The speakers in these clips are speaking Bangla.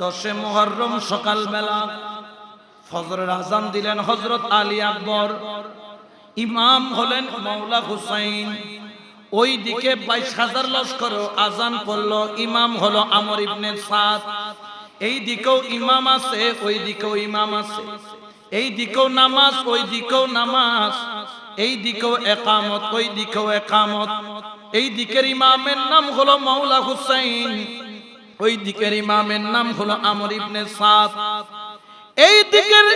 দশে মোহরম সকালবেলা ফজরের আজান দিলেন হজরত আলী আকবর। ইমাম হলেন মৌলা হুসাইন। ওই দিকে বাইশ হাজার লস্কর আজান পড়ল ইমাম হলো আমর ইবনে সাদ। এই দিকেও ইমাম আছে ওই দিকেও ইমাম আছে। এই দিকেও নামাজ ওই দিকেও নামাজ। এই দিকেও একামত ওই দিকেও একামত। এই দিকের ইমামের নাম হলো মাওলা হুসাইন। ওই দিকের ইমামের নাম হলো আমর ইবনে সাদ। এই দিকের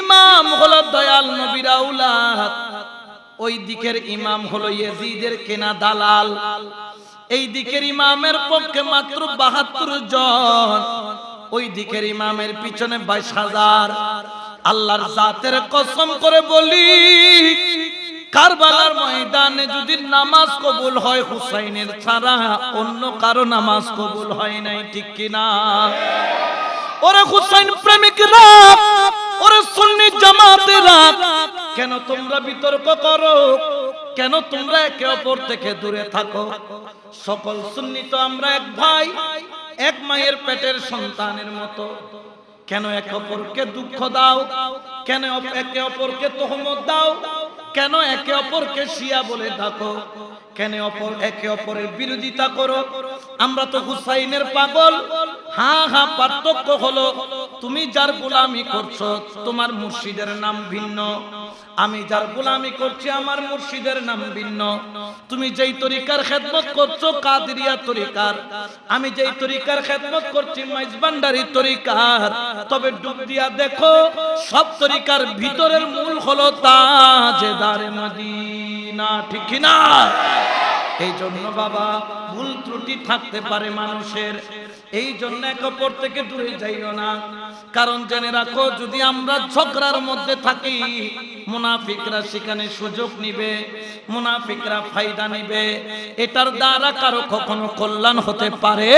ইমাম হলো দয়াল নবীর আউলাদ। ওই দিকের ইমাম হলো ইয়েজিদের কেনা দালাল। এই দিকের ইমামের পক্ষে মাত্র বাহাত্তর জন। ওই দিকের ইমামের পিছনে বাইশ হাজার। আল্লাহর জাতের কসম করে বলি কারবালার ময়দানে যদি নামাজ কবুল হয় হুসাইনের ছাড়া অন্য কারও নামাজ কবুল হয় নাই, ঠিক কিনা? ওরে হুসাইন প্রেমিকরা, ওরে সুন্নি জামাতেরা, কেন তোমরা বিতর্ক করো? কেন তোমরা একে অপর থেকে দূরে থাকো? সকল সুন্নি তো আমরা এক ভাই, এক মায়ের পেটের সন্তানের মতো। কেন একে অপরকে দুঃখ দাও? কেন একে অপরকে তহমত দাও? কেন একে অপরকে শিয়া বলে ডাকো? কেন অপর একে অপরের বিরোধিতা করো? আমরা তো হুসাইনের পাগল। হা হা, পার্থক্য হলো, তুমি যার গোলামি করছ, তোমার মুর্শিদের নাম ভিন্ন। আমি যার গোলামি করছি আমার মুর্শিদের নাম ভিন্ন। তুমি যেই তরিকার খেদমত করছ কাদরিয়া তরিকার। আমি যেই তরিকার খেদমত করছি মাইজবান্ডারি তরিকার। তবে ডুব দিয়া দেখো, সব তরিকার ভিতরের মূল হলো তাজেদারে মদিনা। ঠিক না এই জন্য বাবা, ভুল ত্রুটি থাকতে পারে মানুষের। এই জন্য এক অপর থেকে দূরে যাইও না। কারণ জেনে রাখো, যদি আমরা ঝগড়ার মধ্যে থাকি, মুনাফিকরা সেখানে সুযোগ নিবে, মুনাফিকরা ফায়দা নিবে। এটার দ্বারা কারও কখনো কল্যাণ হতে পারে?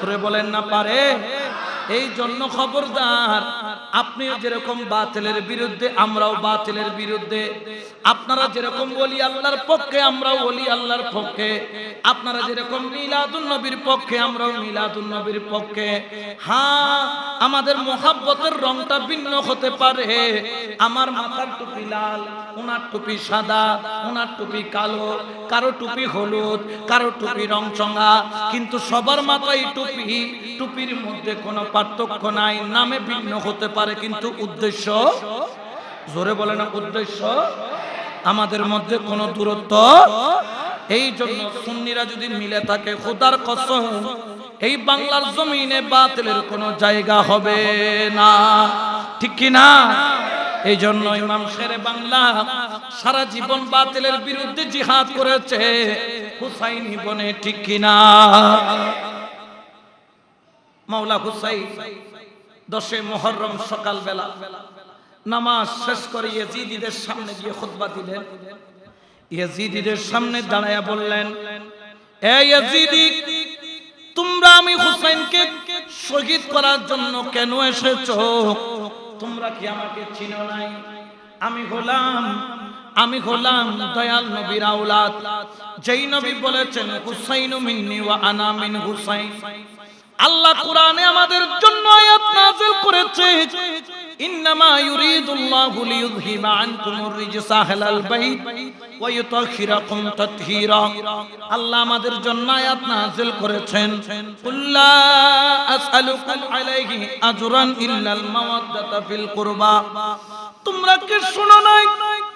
ধরে বলেন না পারে? এই জন্য খবরদার, আপনিও যেরকম বাতিলের বিরুদ্ধে, আমরাও বাতিলের বিরুদ্ধে। আপনারা যেরকম বলি আল্লাহর পক্ষে, আমরাও বলি আল্লাহর পক্ষে। আপনারা যেরকম মিলাদুন নবীর পক্ষে, আমরাও মিলাদুন নবীর পক্ষে। হ্যাঁ আমাদের মোহাব্বতের রংটা ভিন্ন হতে পারে। আমার মাথার টুপি লাল ওনার টুপি সাদা ওনার টুপি কালো, কারও টুপি হলুদ, কারও টুপি রং চঙা, কিন্তু সবার মাথায় টুপি, টুপির মধ্যে কোনো পার্থক্য নাই, নামে ভিন্ন হতে পারে, কিন্তু উদ্দেশ্য? জোরে বলে না, উদ্দেশ্য? আমাদের মধ্যে কোনো দূরত্ব? এই জন্য সুন্নিরা যদি মিলে থাকে, খোদার কসম, এই বাংলার জমিনে বাতিলের কোনো জায়গা হবে না। ঠিক কি না? এই জন্য ইমাম শেরে বাংলা সারা জীবন বাতিলের বিরুদ্ধে জিহাদ করেছে। হুসাইন বনে ঠিক কিনা মাওলা হুসাইন, দশে মোহরম সকালবেলা নামাজ শেষ করে ইয়াজিদিদের সামনে গিয়ে খুতবা দিলেন। ইয়াজিদিদের সামনে দাঁড়ায়া বললেন, এ ইয়াজিদি, তোমরা আমি হুসাইনকে শহীদ করার জন্য কেন এসেছ? তোমরা কি আমাকে চিনো নাই? আমি হলাম আমি হলাম দয়াল নবীর আওলাদ। যেই নবী বলেছেন, হুসাইনু মিন্নি ওয়া আনা মিন হুসাইন। আল্লাহ কোরআনে আমাদের জন্য আয়াত নাযিল করেছে, ইন্নামা ইউরিদুল্লাহু লিইয়ুযহিবা আনকুমুর রিজসা আহলাল বাইত ওয়া ইউতাহহিরাকুম তাতহীরা। আল্লাহ আমাদের জন্য আয়াত নাযিল করেছেন কুল্লা আসআলুকুম আলাইহি আজরান ইল্লাল মাওয়াদ্দাতা ফিল কুরবা। তোমরা কি শুনো নাই?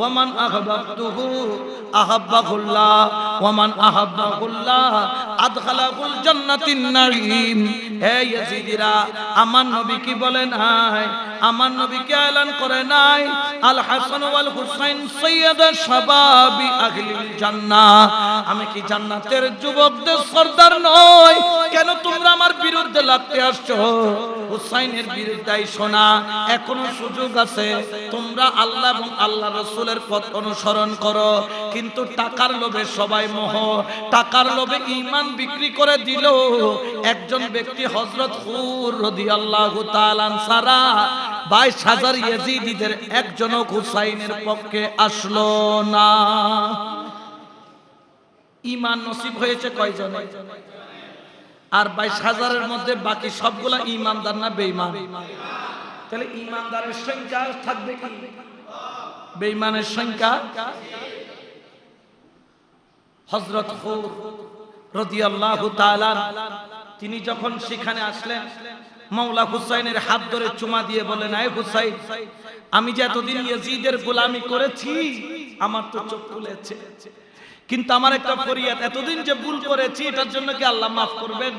ওয়ামান আহবাবতুহু আহাব্বাহুল্লাহ, ওয়ামান আহাব্বাহুল্লাহ আদখালাহুল জান্নাতিন নাঈম। হে ইয়াজিদিরা, আমার নবী কি বলেন নাই? আমার নবীকে এলান করে নাই। আল হাসান ওয়াল হুসাইন সৈয়দ শাবাবি আহলিল জান্নাহ। আমি কি জান্নাতের যুবকদের সর্দার নই? কেন তোমরা আমার বিরুদ্ধে লাগতে আসছো? হুসাইনের বিরুদ্ধে শোনা, এখনও সুযোগ আছে। তোমরা আল্লাহ এবং আল্লাহ রসুলের পথ অনুসরণ করো। কিন্তু টাকার লোভে সবাই মোহ। টাকার লোভে ইমান বিক্রি করে দিল। একজন ব্যক্তি হজরত হুর রদি আল্লাহ সারা বাইশ হাজার ইয়েজিদিদের একজনও হুসাইনের পক্ষে আসলো না। ইমান নসিব হয়েছে কয়জনে? আর বাইশ হাজারের মধ্যে বাকি সবগুলা ইমানদার না বেঈমান? তাহলে ইমানদারের সংখ্যা থাকবে কি? বেঈমানের সংখ্যা? হজরত তিনি যখন সেখানে আসলেন মাওলা হুসাইনের হাত ধরে চুমা দিয়ে বলেন আয় হুসাইন, আমি যে এতদিন ইয়াজিদের গোলামি করেছি, আমার তো চোখ খুলেছে। কিন্তু আমার একটা ফরিয়াদ, এতদিন যে ভুল করেছি, এটার জন্য কি আল্লাহ মাফ করবেন?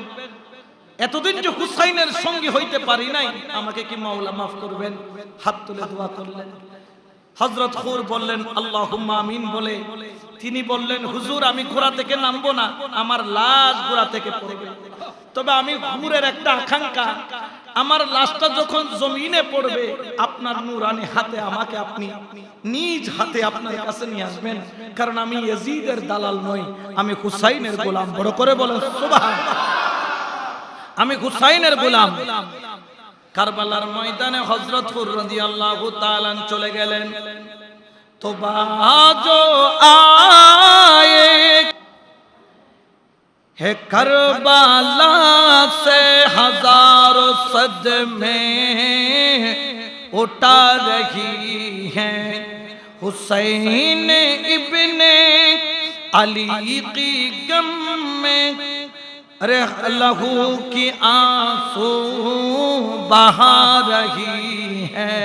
এতদিন যে হুসাইনের সঙ্গী হইতে পারি নাই, আমাকে কি মাওলা মাফ করবেন? হাত তুলে দোয়া করলেন। হজরত খুর বললেন আল্লাহ আমিন বলে। তিনি বললেন, হুজুর, আমি ঘোড়া থেকে নামবো না, আমার লাশ ঘোড়া থেকে পড়বে। তবে আমি হুরের একটা আকাঙ্ক্ষা, আমার লাশটা যখন জমিনে পড়বে, আপনার নুরানি হাতে আমাকে আপনি নিজ হাতে আপনার কাছে নিয়ে আসবেন। কারণ আমি ইয়াজিদের দালাল নই, আমি হুসাইনের গোলাম। বড় করে বলেন সুবহান আমি হুসাইনের গোলাম। কারবালার ময়দানে হজরত রাদিয়াল্লাহু তাআলা চলে গেলেন তো বাজো আয়ে है करबला से हजारों सदमे उठा रही हैं हुसैन इब्ने अली की गम में अरे लहू की आंसू बहा रही है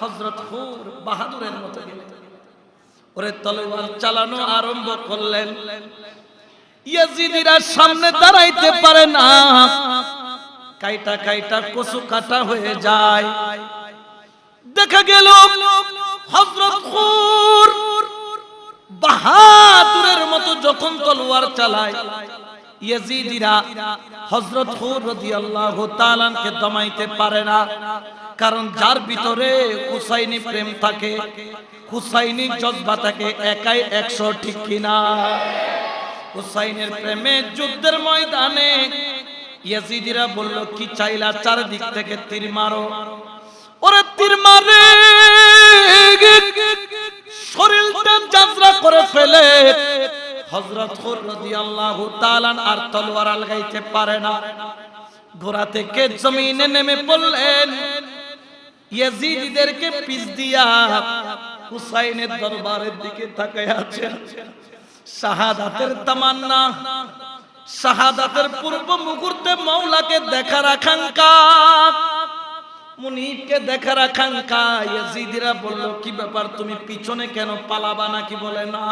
হজরত হুর বাহাদুরের মতো গেলেন ওরে তলোয়ার চালানো আরম্ভ করলেন ইয়াজিদিরা সামনে দাঁড়াইতে পারে না কাইটা কাইটা কচু কাটা হয়ে যায় দেখা গেল হজরত হুর বাহাদুরের মতো যখন তলোয়ার চালায় কারণ যার ভিতরে হুসাইনি প্রেম থাকে, হুসাইনি জজবা থাকে, একাই একশো ঠিক কিনা। হুসাইনের প্রেমে যুদ্ধের ময়দানে ইয়াজিদিরা বলল, কি চাইলা চারদিক থেকে তীর মারো? ওরে তীর মারে শরীরটা যাত্রা করে ফেলে। হযরত হুর রাদিয়াল্লাহু তাআলা আর তলোয়ার আলগাইতে পারে না। ঘোড়া থেকে জমিনে নেমে পড়লেন। ইয়াজিদিদেরকে পিস দিয়া হুসাইনের দরবারের দিকে তাকায় আছেন শাহাদাতের তামান্না, শাহাদাতের পূর্ব মুহূর্তে মাওলাকে দেখার আকাঙ্ক্ষা। মুনিবকে দেখার আকাঙ্ক্ষা ইয়াজিদিরা বলল, কি ব্যাপার, তুমি পিছনে কেন পালাবা নাকি? বলে, না,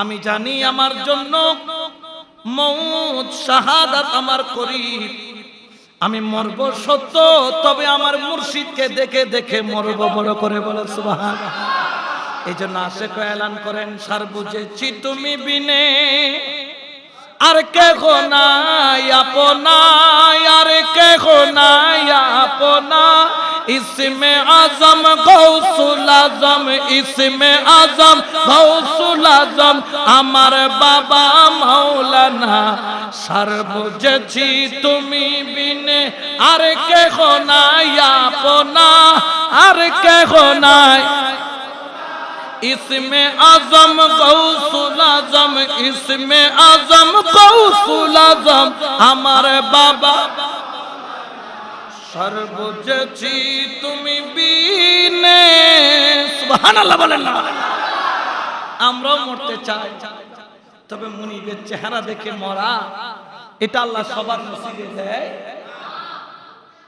আমি জানি আমার জন্য মৌত শাহাদাত আমার করিব। আমি মরব সত্য, তবে আমার মুর্শিদকে দেখে দেখে মরব বড় করে বলে এই জন্য আশেক এলান করেন সার বুঝেছি তুমি বিনে আর কে নাই আপনা আর কে নাই আপনা इसमें आजम गौसुल आजम इसमें आजम गौसुल आजम আমার বাবা মাওলানা সার বুঝেছি তুমি বিনে আর কে নাই আপনা আর কে নাই इसमें आजम गौसुल आजम इसमें आजम गौसुल आजम আমার বাবা সর্বজছি তুমি বিনে সুবহানাল্লাহ বলেন না আমরাও মরতে চাই তবে মুনিবের চেহারা দেখে মরা এটা আল্লাহ সবার নসিবে দেয়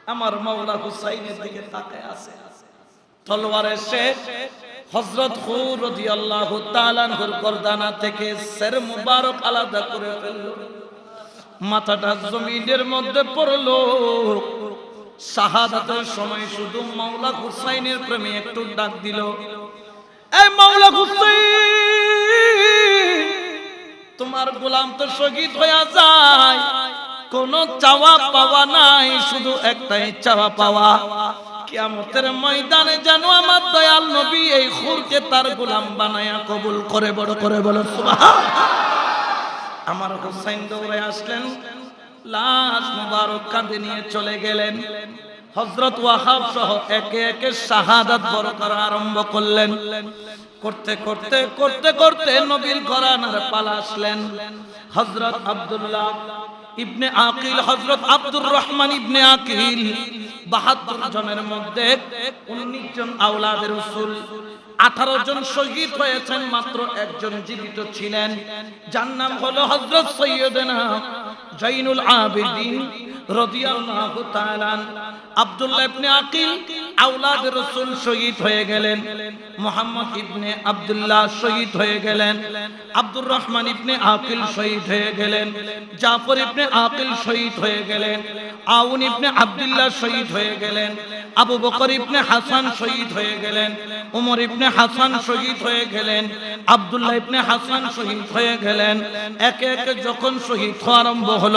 আমার মাওলা হুসাইনের দিকে তাকায় আছে তলোয়ার এসে হযরত হুর গর্দানা থেকে সের মুবারক আলাদা করে মাথাটা জমিনের মধ্যে পড়ল। শাহাদাতের সময় শুধু মাওলা হুসাইনের প্রেমে একটু ডাক দিল এই মাওলা তোমার গোলাম তো শহীদ হয়ে যায়। কোন চাওয়া পাওয়া নাই, শুধু একটাই চাওয়া পাওয়া। কিয়ামতের ময়দানে যেন আমার দয়াল নবী এই খুরকে তার গোলাম বানায়া কবুল করে, বড় করে বলো আমার হোসাইন দৌড়ে আসলেন, লাশ মুবারক কাঁধে নিয়ে চলে গেলেন। হজরত ওয়াহাব সহ একে একে শাহাদাত বড় করা আরম্ভ করলেন। করতে করতে করতে করতে নবীর ঘরানার পালা আসলেন। হজরত আব্দুল্লাহ ইবনে আকিল হজরত আব্দুর রহমান ইবনে আকিল বাহাত্তর জনের মধ্যে উনিশ জন আওলাদের রসুল, আঠারো জন শহীদ হয়েছেন, মাত্র একজন জীবিত ছিলেন। যার নাম হলো হজরত সৈয়দনা জৈনুল আবেদিন রাদিয়াল্লাহু তাআলা আব্দুল্লাহ ইবনে আকিল শহীদ হয়ে গেলেন। আবু বকর ইবনে হাসান শহীদ হয়ে গেলেন। উমর ইবনে হাসান শহীদ হয়ে গেলেন। আব্দুল্লাহ ইবনে হাসান শহীদ হয়ে গেলেন। একে একে যখন শহীদ আরম্ভ হলো